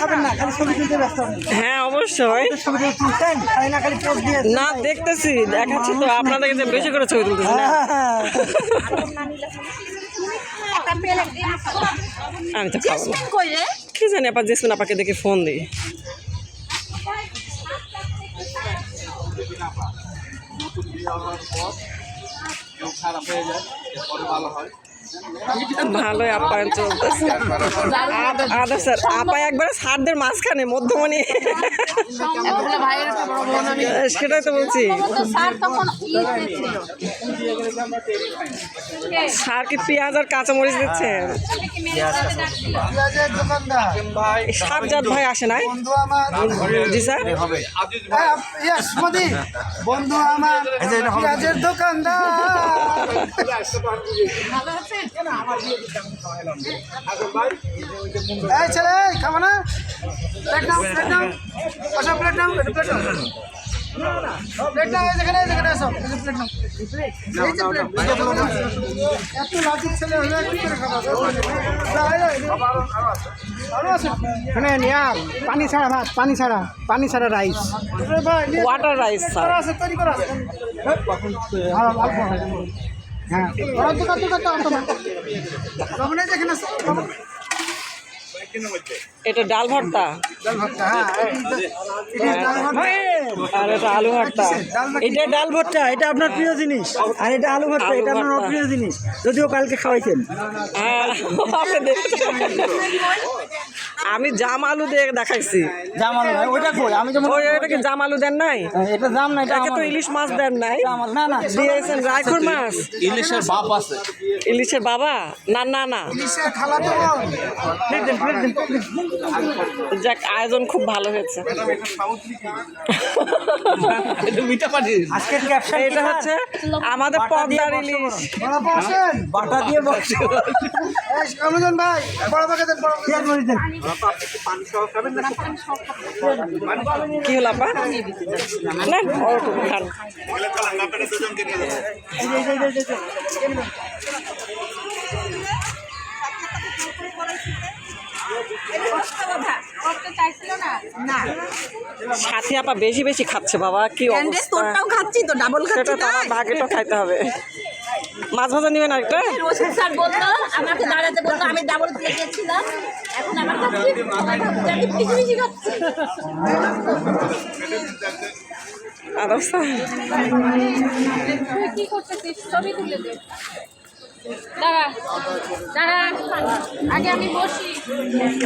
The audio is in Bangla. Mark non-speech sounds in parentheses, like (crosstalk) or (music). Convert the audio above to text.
খাবেন না খালি হ্যাঁ অবশ্যই না দেখতেছি দেখাচ্ছি তো বেশি করে ছবি তুলতেছি আমি তো খাব কি জানি আপা জেসমিন আপাকে দেখে ফোন দিই একটু ফ্রি হওয়ার পর কেউ খারাপ হয়ে যায় পরে ভালো হয়। ভালোই আপ্যায়ন চলতেছে। আদ- স্যার আপা একবার সারদের মাঝখানে মধ্যমণি। ভাইয়ের একটা বড় বোন আমি সেটাই তো বলছি। সার কি পেঁয়াজ আর কাঁচামরিচ দিচ্ছেন? সারজাত ভাই আসে নাই? জি স্যার। হ্যাঁ, বন্ধু আমার পেঁয়াজের দোকানদার। এই ছেলে এই, খাব না প্লেট নাও প্লেট নাও। আসো প্লেট নাও প্লেট নাও। প্লেট নাও এই যেখানে আসো। প্লেট নাও। এই যে প্লেট এত লাজুক ছেলে হলে কি করে খাবা? আরও আছে। মানে নিয়া পানি ছাড়া ভাত পানি ছাড়া পানি ছাড়া রাইস ওয়াটার রাইস আছে তৈরি করা আছে। অল্প হ্যাঁ। এটা ডাল ভর্তা। ডাল ভর্তা হ্যাঁ। ভর্তা। আর এটা আলু ভর্তা। এটা ডাল ভর্তা এটা আপনার প্রিয় জিনিস। আর এটা আলু ভর্তা এটা আপনার। অপ্রিয় জিনিস। যদিও কালকে খাওয়াইছেন। হ্যাঁ। (laughs) আমি জাম আলু দিয়ে দেখাইছি। জাম আলু ভাই ওইটা কই? আমি যেমন ওই এটা কি জাম আলু দেন নাই? এটা জাম না এটা তো ইলিশ মাছ দেন নাই। না না দিয়েছেন রায়খুর মাছ? ইলিশের বাপ আছে। ইলিশের বাবা? না না না। ইলিশের খালা তো যাক আয়োজন খুব ভালো হয়েছে। আজকের ক্যাপশন এটা হচ্ছে আমাদের পদ্মার ইলিশ। বড় বসেন বাটা দিয়ে বসে ভাই বড় দেন কি হলো আপা না খান করতে চাইছিল না না সাথী আপা বেশি বেশি খাচ্ছে বাবা কি অবস্থা? খাচ্ছি তো ডাবল খাচ্ছি তো আমার ভাগেটা খাইতে হবে। মাছ ভাজা নেবেন আরেকটা? রশিদ স্যার বলল আমাকে দাঁড়াতে বলল আমি ডাবল প্লেট গেছিলাম এখন আমার খাচ্ছি সবাই ভাবছে আমি বেশি বেশি খাচ্ছি। আদব স্যার। কি করতেছিস? ছবি তুলে দে। দাঁড়া দাঁড়া। আগে আমি বসি।